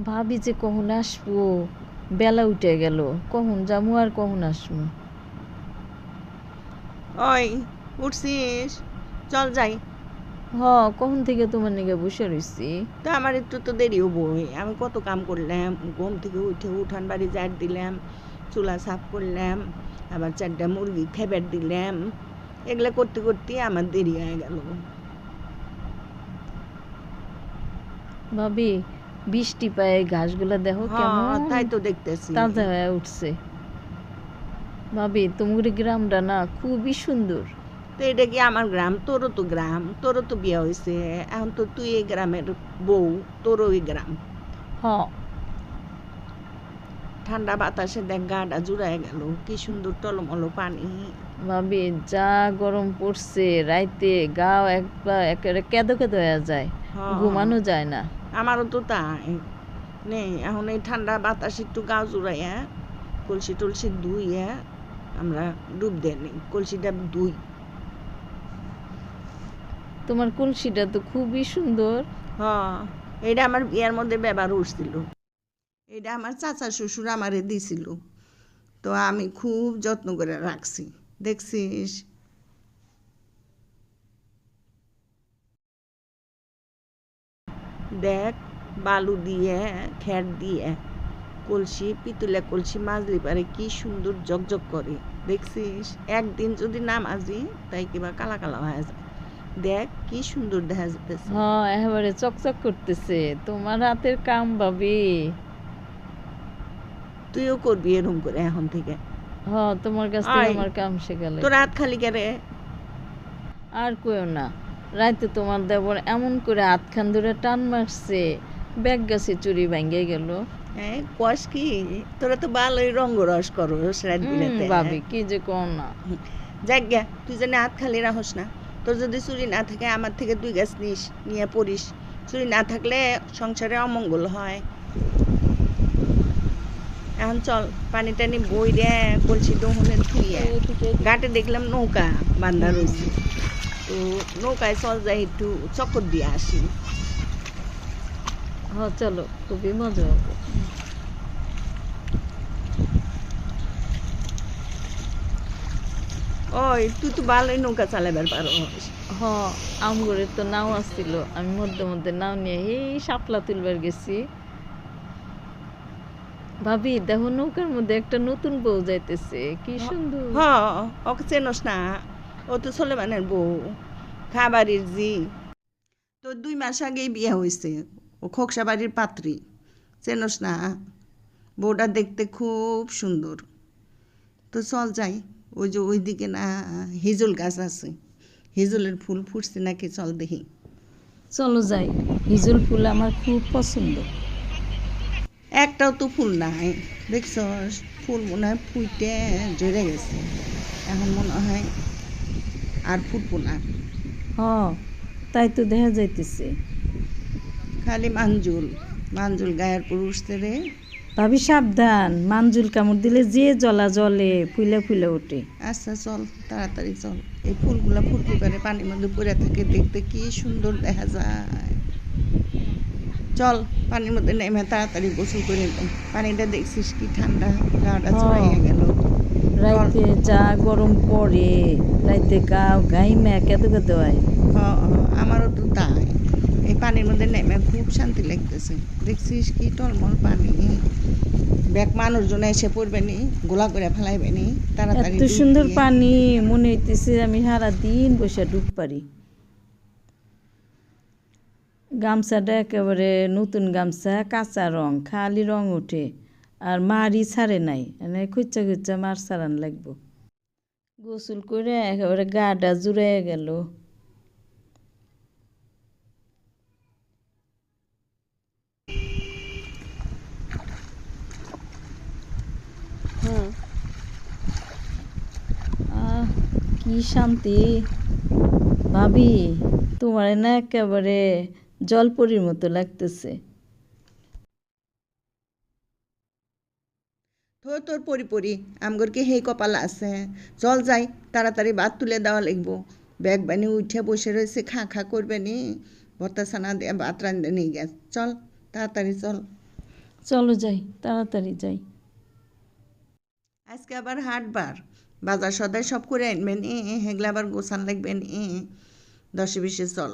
ভাবি যে কখন আসব? বেলা উঠে গেল। কখন যামু আর কখন আসব? ওই উঠছিস? চল যাই। হ কখন থেকে তোমার নিকে বসে রইছি? তা আমার একটু তো দেরি হব আমি কত কাম করলাম ঘুম থেকে উঠে উঠান বাড়ি জার দিলাম চুলা সাফ করলাম আবার চারটা মুরগি খেবার দিলাম। এগুলা করতে করতে আমার দেরি হয়ে গেল। ভাবি বৃষ্টি পায়ে ঘাসগুলা দেখো হ্যাঁ কেমন তাই তো দেখতেছি। তাজা হয়ে উঠছে। ভাবি তোমার গ্রামটা না খুবই সুন্দর। তো এটা কি আমার গ্রাম? তোরও তো গ্রাম তোরও তো বিয়ে হয়েছে। এখন তো তুই এই গ্রামের বউ তোরও এই গ্রাম। হ। ঠান্ডা বাতাসে দেখ গাটা জুড়ায় গেল। কি সুন্দর টলমলো পানি। ভাবি যা গরম পড়ছে রাইতে গাও একবার একেবারে কেঁদো কেঁদো হয়ে যায়। হ্যাঁ। ঘুমানো যায় না। আমারও তো তাই। নেই এখন এই ঠান্ডা বাতাস একটু গা জুড়াইয়া কলসি টলসি ধুইয়া আমরা ডুব দিয়ে নিই কলসিটা ধুই। তোমার কলসিটা তো খুবই সুন্দর। হ্যাঁ এটা আমার বিয়ের মধ্যে ব্যবহার উঠছিল এটা আমার চাচা শ্বশুর আমারে দিছিল। তো আমি খুব যত্ন করে রাখছি। দেখছিস? দেখ বালু দিয়ে খ্যার দিয়ে কলসি পিতুলা কলসি মাজলি পারে কি সুন্দর জকজক করে। দেখছিস? একদিন যদি না মাজি তাই কিবা কালা কালা হয়ে যায়। দেখ কি সুন্দর দেখা যাচ্ছে হ্যাঁ একেবারে চকচক করতেছে। তোমার হাতের কাম ভাবি। তুইও করবি এরকম করে এখন থেকে। হ্যাঁ তোমার কাছ থেকে আমার কাম শেখালে। তোর হাত খালি কেরে? আর কইও না। রাইতে তোমার দেবর এমন করে হাতখান ধরে টান মারছে ব্যাগ গাছে চুরি ভাঙ্গে গেল। হ্যাঁ কস কি? তোরা তো ভালোই রঙ্গরস করস রাত বিরাতে ভাবি কি যে কও না। যাক গিয়া তুই জানি হাত খালি রাখস না। তোর যদি চুরি না থাকে আমার থেকে দুই গাছ নিস নিয়ে পড়িস। চুরি না থাকলে সংসারে অমঙ্গল হয়। এখন চল পানি টানি বই রে কলসি দোহনে থুইয়া ঘাটে দেখলাম নৌকা বান্ধা রয়েছে। তো নৌকায় চল যাই একটু চক্কর দিয়ে আসি। হ্যাঁ চলো খুবই মজা হবে। ওই তুই তো ভালোই নৌকা চালাবার পারো। হ আমগরের তো নাও আসছিল আমি মধ্যে মধ্যে নাও নিয়ে এই শাপলা তুলবার গেছি। ভাবি দেখো নৌকার মধ্যে একটা নতুন বউ যাইতেছে কি সুন্দর। হ ওকে চেনস না। ও তো সোলেমানের বউ। খাবারের জি। তো দুই মাস আগেই বিয়ে হয়েছে। ও খোকসা বাড়ির পাত্রী। চেনস না? বউটা দেখতে খুব সুন্দর। তো চল যাই। ওই যে ওইদিকে না হিজুল গাছ আছে। হিজুলের ফুল ফুটছে নাকি চল দেখি। চলো যাই। হিজুল ফুল আমার খুব পছন্দ। একটাও তো ফুল নাই। দেখছস ফুল মনে হয় ফুইটে জড়ে গেছে। এখন মনে হয় আর ফুটবো না হ তাই তো দেখা যাইতেছে। খালি মাঞ্জুল মাঞ্জুল গায়ের পর উঠতে রে। ভাবি সাবধান মানজুল কামড় দিলে যে জলা জলে ফুলে ফুলে ওঠে। আচ্ছা চল তাড়াতাড়ি চল। এই ফুলগুলা ফুটতে পারে পানির মধ্যে পড়ে থাকে দেখতে কি সুন্দর দেখা যায়। চল পানির মধ্যে নেমে তাড়াতাড়ি গোসল করে পানিটা দেখছিস কি ঠান্ডা গাটা। চড়াইয়া গেল। রাইতে যা গরম পড়ে রাইতে গাও গাইমা কেঁদো কেঁদো হয় হ, হ, আমারও তো তাই। এই পানির মধ্যে নেমে খুব শান্তি লাগতেছে। দেখছিস কি টলমল পানি? ব্যাগ মানুষজন এসে পড়বে নি গোলা করে ফেলাইবে নি তাড়াতাড়ি এত সুন্দর পানি মনে হইতেছে আমি সারা দিন বসে ডুব পারি। গামছাটা একেবারে নতুন গামছা কাঁচা রং খালি রং ওঠে। আর মারই ছাড়ে নাই। মানে খুচ্চা খুচ্চা মার ছাড়ান লাগবো। গোসল করে একেবারে গাটা জুড়ে গেল। কি শান্তি। ভাবি, তোমার না একেবারে জলপরির মতো লাগতেছে। তো তোর পরি পরি আমগর কি হেই কপাল আছে। চল যাই তাড়াতাড়ি ভাত তুলে দেওয়া লাগবো। ব্যাগ বানি উঠে বসে রয়েছে খা খা করবে নি? ভর্তা ছানা দিয়ে ভাত রান্ধে নিয়ে গেছে। চল তাড়াতাড়ি চল। চলো যাই তাড়াতাড়ি যাই। আজকে আবার হাট হাটবার বাজার সদাই সব করে আনবেন এ হেগলা আবার গোছান লাগবেন এ দশে বিশে চল।